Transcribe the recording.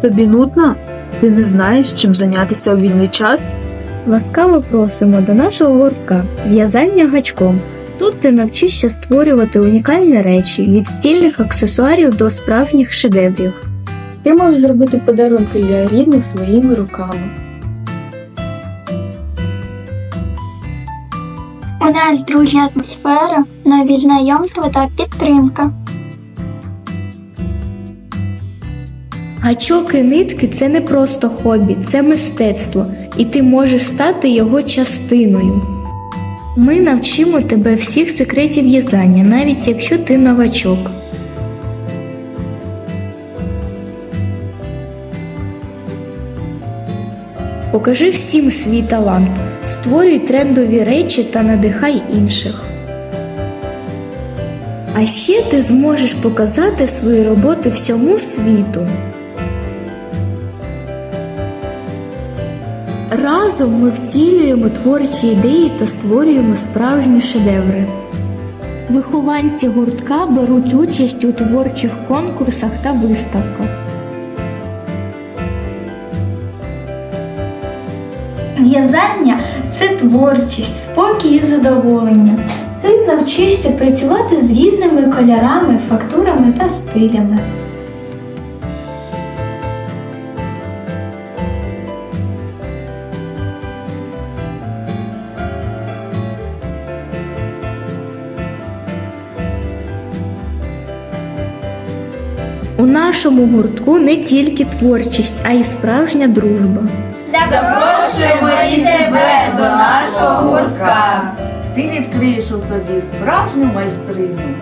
Тобі нудно? Ти не знаєш, чим зайнятися у вільний час? Ласкаво просимо до нашого гуртка в'язання гачком. Тут ти навчишся створювати унікальні речі від стільних аксесуарів до справжніх шедеврів. Ти можеш зробити подарунки для рідних своїми руками. У нас дружня атмосфера, нові знайомства та підтримка. Гачок і нитки це не просто хобі, це мистецтво, і ти можеш стати його частиною. Ми навчимо тебе всіх секретів в'язання, навіть якщо ти новачок. Покажи всім свій талант, створюй трендові речі та надихай інших. А ще ти зможеш показати свої роботи всьому світу. Разом ми втілюємо творчі ідеї та створюємо справжні шедеври. Вихованці гуртка беруть участь у творчих конкурсах та виставках. В'язання це творчість, спокій і задоволення. Ти навчишся працювати з різними кольорами, фактурами та стилями. У нашому гуртку не тільки творчість, а й справжня дружба. Запрошуємо і тебе до нашого гуртка. Ти відкриєш у собі справжню майстриню.